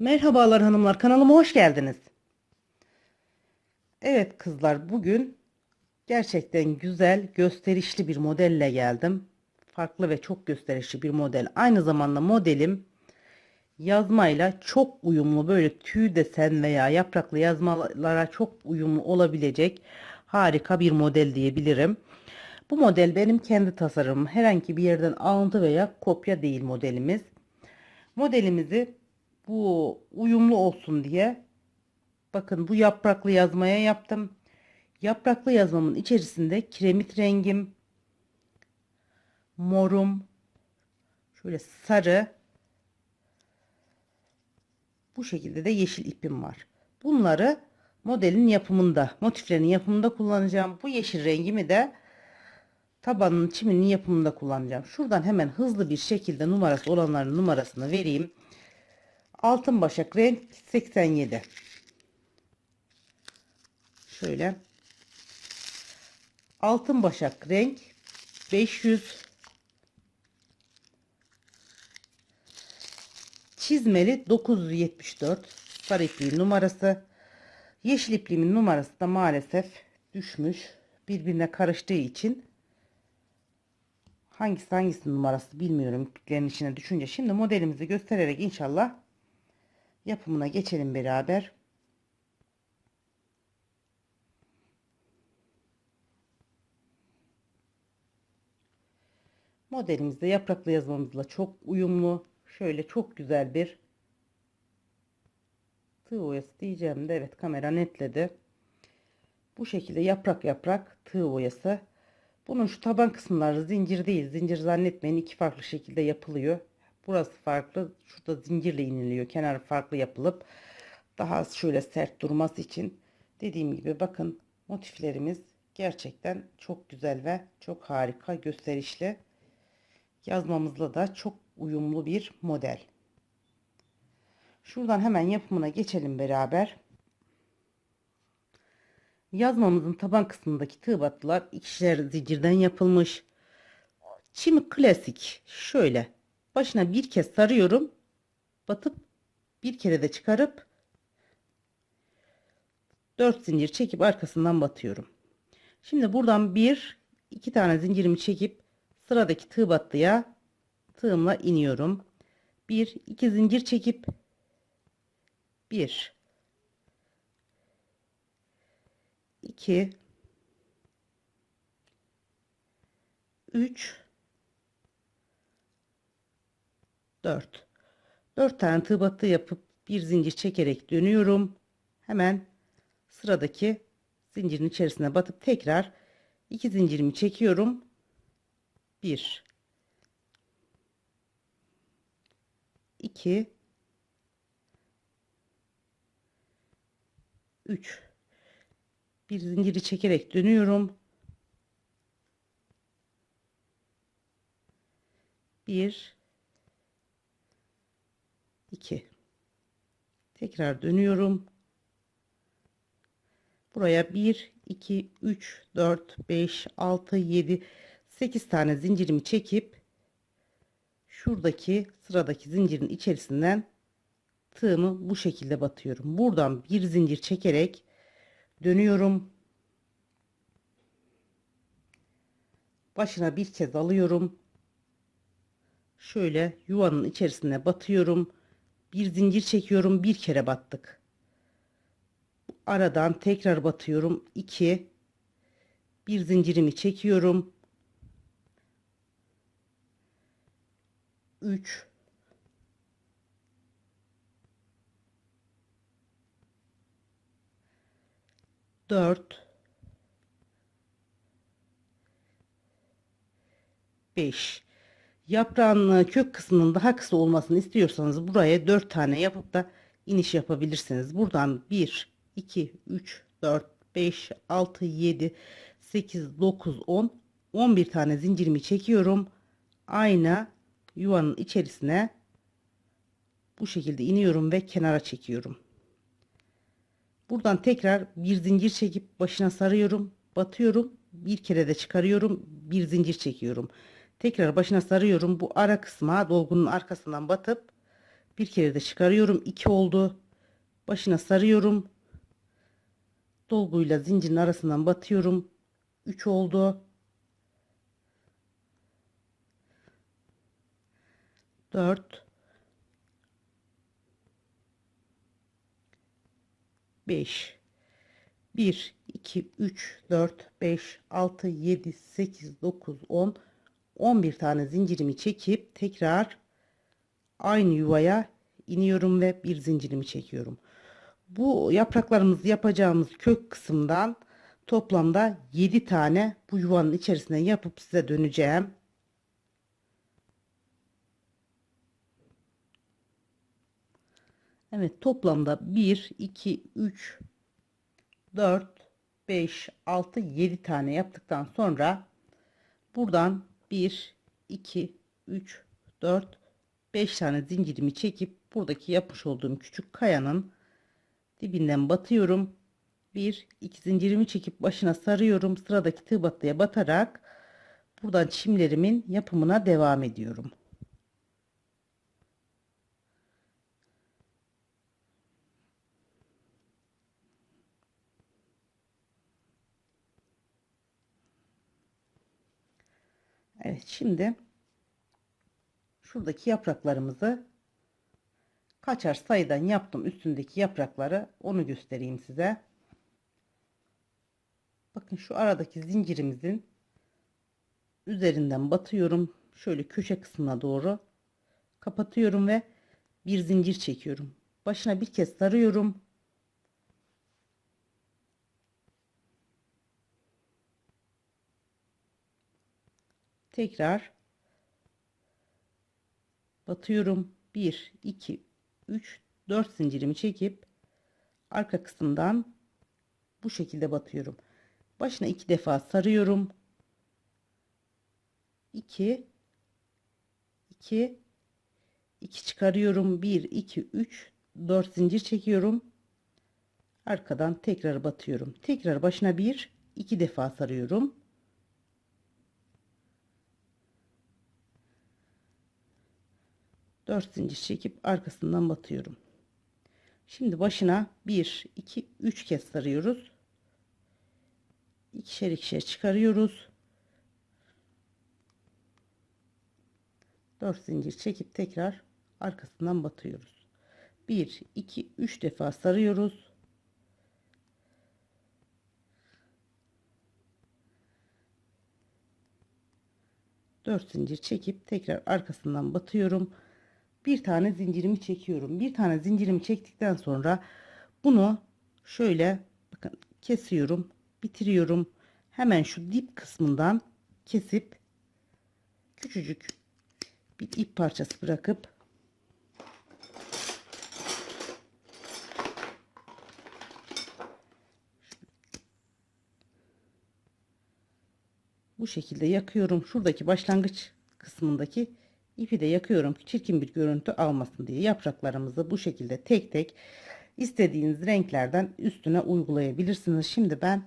Merhabalar hanımlar kanalıma hoş geldiniz. Evet kızlar bugün gerçekten güzel gösterişli bir modelle geldim. Farklı ve çok gösterişli bir model. Aynı zamanda modelim yazmayla çok uyumlu böyle tüy desen veya yapraklı yazmalara çok uyumlu olabilecek harika bir model diyebilirim. Bu model benim kendi tasarımım. Herhangi bir yerden alıntı veya kopya değil modelimiz. Modelimizi bu uyumlu olsun diye bakın bu yapraklı yazmaya yaptım. Yapraklı yazmamın içerisinde kiremit rengim, morum, şöyle sarı, bu şekilde de yeşil ipim var. Bunları modelin yapımında, motiflerin yapımında kullanacağım. Bu yeşil rengimi de tabanın çiminin yapımında kullanacağım. Şuradan hemen hızlı bir şekilde numarası olanların numarasını vereyim. Altın başak renk 87. Şöyle. Altın başak renk 500. Çizmeli 974 sarı ipliğin numarası. Yeşil ipliğimin numarası da maalesef düşmüş. Birbirine karıştığı için hangisi hangisinin numarası bilmiyorum ipliklerin içine düşünce. Şimdi modelimizi göstererek inşallah yapımına geçelim beraber. Modelimizde yapraklı yazmamızla çok uyumlu. Şöyle çok güzel bir tığ oyası diyeceğim de evet kamera netledi. Bu şekilde yaprak yaprak tığ oyası. Bunun şu taban kısımları zincir değil. Zincir zannetmeyin iki farklı şekilde yapılıyor. Burası farklı. Şurada zincirle iniliyor. Kenarı farklı yapılıp daha şöyle sert durması için dediğim gibi bakın motiflerimiz gerçekten çok güzel ve çok harika gösterişli. Yazmamızla da çok uyumlu bir model. Şuradan hemen yapımına geçelim beraber. Yazmamızın taban kısmındaki tığ battılar ikişer zincirden yapılmış. Çimi klasik şöyle başına bir kez sarıyorum batıp bir kere de çıkarıp 4 zincir çekip arkasından batıyorum. Şimdi buradan bir iki tane zincirimi çekip sıradaki tığ battıya tığımla iniyorum. Bir iki zincir çekip bir 2 3 4 4 tane tığ battı yapıp bir zincir çekerek dönüyorum. Hemen sıradaki zincirin içerisine batıp tekrar iki zincirimi çekiyorum. 1 2 3 bir zinciri çekerek dönüyorum. Bir, iki. Tekrar dönüyorum. Buraya bir, iki, üç, dört, beş, altı, yedi, sekiz tane zincirimi çekip şuradaki sıradaki zincirin içerisinden tığımı bu şekilde batıyorum. Buradan bir zincir çekerek dönüyorum. Başına bir kez alıyorum. Şöyle yuvanın içerisine batıyorum. Bir zincir çekiyorum. Bir kere battık. Aradan tekrar batıyorum. 2 bir zincirimi çekiyorum. 3 4 5 yaprağın kök kısmının daha kısa olmasını istiyorsanız buraya 4 tane yapıp da iniş yapabilirsiniz. Buradan 1 2 3 4 5 6 7 8 9 10 11 tane zincirimi çekiyorum. Aynı yuvanın içerisine bu şekilde iniyorum ve kenara çekiyorum. Buradan tekrar bir zincir çekip başına sarıyorum. Batıyorum. Bir kere de çıkarıyorum. Bir zincir çekiyorum. Tekrar başına sarıyorum. Bu ara kısma dolgunun arkasından batıp Bir kere de çıkarıyorum. 2 oldu. Başına sarıyorum. Dolguyla zincirin arasından batıyorum. 3 oldu. 4 5 1 2 3 4 5 6 7 8 9 10 11 tane zincirimi çekip tekrar aynı yuvaya iniyorum ve bir zincirimi çekiyorum. Bu yapraklarımızı yapacağımız kök kısımdan toplamda 7 tane bu yuvanın içerisine yapıp size döneceğim. Evet toplamda 1 2 3 4 5 6 7 tane yaptıktan sonra buradan 1 2 3 4 5 tane zincirimi çekip buradaki yapmış olduğum küçük kayanın dibinden batıyorum. 1 2 zincirimi çekip başına sarıyorum. Sıradaki tığ battıya batarak buradan çimlerimin yapımına devam ediyorum. Evet şimdi şuradaki yapraklarımızı kaçar sayıdan yaptım üstündeki yaprakları onu göstereyim size. Bakın şu aradaki zincirimizin üzerinden batıyorum. Şöyle köşe kısmına doğru kapatıyorum ve bir zincir çekiyorum. Başına bir kez sarıyorum. Tekrar batıyorum. 1 2 3 4 zincirimi çekip arka kısımdan bu şekilde batıyorum. Başına iki defa sarıyorum. 2 2 2 çıkarıyorum. 1 2 3 4 zincir çekiyorum. Arkadan tekrar batıyorum. Tekrar başına bir iki defa sarıyorum. 4 zincir çekip arkasından batıyorum. Şimdi başına 1 2 3 kez sarıyoruz. İkişer ikişer çıkarıyoruz. 4 zincir çekip tekrar arkasından batıyoruz. 1 2 3 defa sarıyoruz. Dört zincir çekip tekrar arkasından batıyorum bir tane zincirimi çekiyorum. Bir tane zincirimi çektikten sonra bunu şöyle bakın kesiyorum, bitiriyorum. Hemen şu dip kısmından kesip küçücük bir ip parçası bırakıp bu şekilde yakıyorum. Şuradaki başlangıç kısmındaki İpi de yakıyorum ki çirkin bir görüntü almasın diye yapraklarımızı bu şekilde tek tek istediğiniz renklerden üstüne uygulayabilirsiniz. Şimdi ben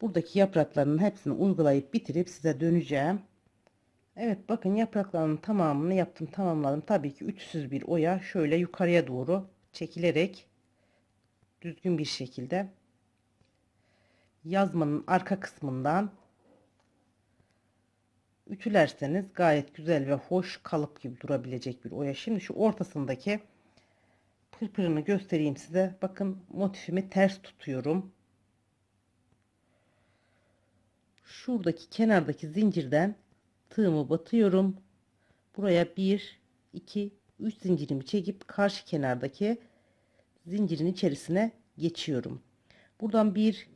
buradaki yapraklarının hepsini uygulayıp bitirip size döneceğim. Evet bakın yapraklarının tamamını yaptım tamamladım. Tabii ki üçsüz bir oya şöyle yukarıya doğru çekilerek düzgün bir şekilde yazmanın arka kısmından ütülerseniz gayet güzel ve hoş kalıp gibi durabilecek bir oya. Şimdi şu ortasındaki pırpırını göstereyim size. Bakın motifimi ters tutuyorum. Şuradaki kenardaki zincirden tığımı batıyorum. Buraya 1 2 3 zincirimi çekip karşı kenardaki zincirin içerisine geçiyorum. Buradan bir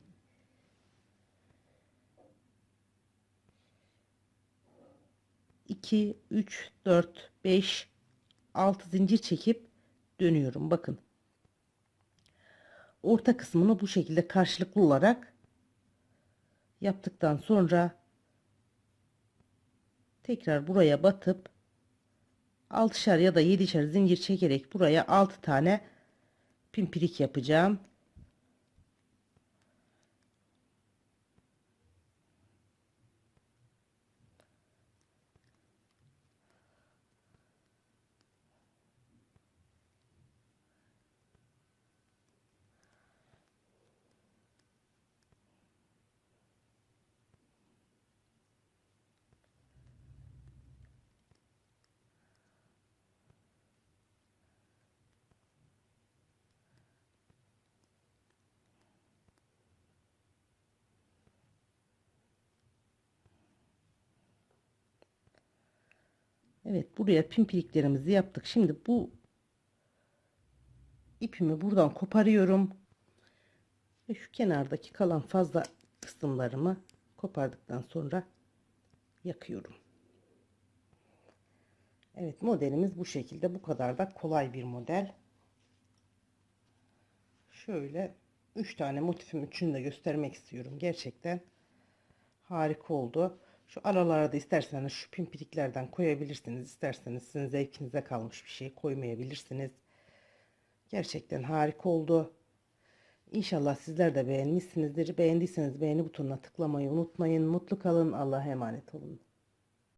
2 3 4 5 6 zincir çekip dönüyorum. Bakın. Orta kısmını bu şekilde karşılıklı olarak yaptıktan sonra tekrar buraya batıp 6'şer ya da 7'şer zincir çekerek buraya 6 tane pimpirik yapacağım Evet buraya pimpiriklerimizi yaptık. Şimdi bu ipimi buradan koparıyorum. Ve şu kenardaki kalan fazla kısımlarımı kopardıktan sonra yakıyorum. Evet modelimiz bu şekilde. Bu kadar da kolay bir model. Şöyle 3 tane motifim üçünü de göstermek istiyorum. Gerçekten harika oldu. Şu aralara da isterseniz şu pimpiriklerden koyabilirsiniz. İsterseniz sizin zevkinize kalmış bir şey koymayabilirsiniz. Gerçekten harika oldu. İnşallah sizler de beğenmişsinizdir. Beğendiyseniz beğeni butonuna tıklamayı unutmayın. Mutlu kalın. Allah'a emanet olun.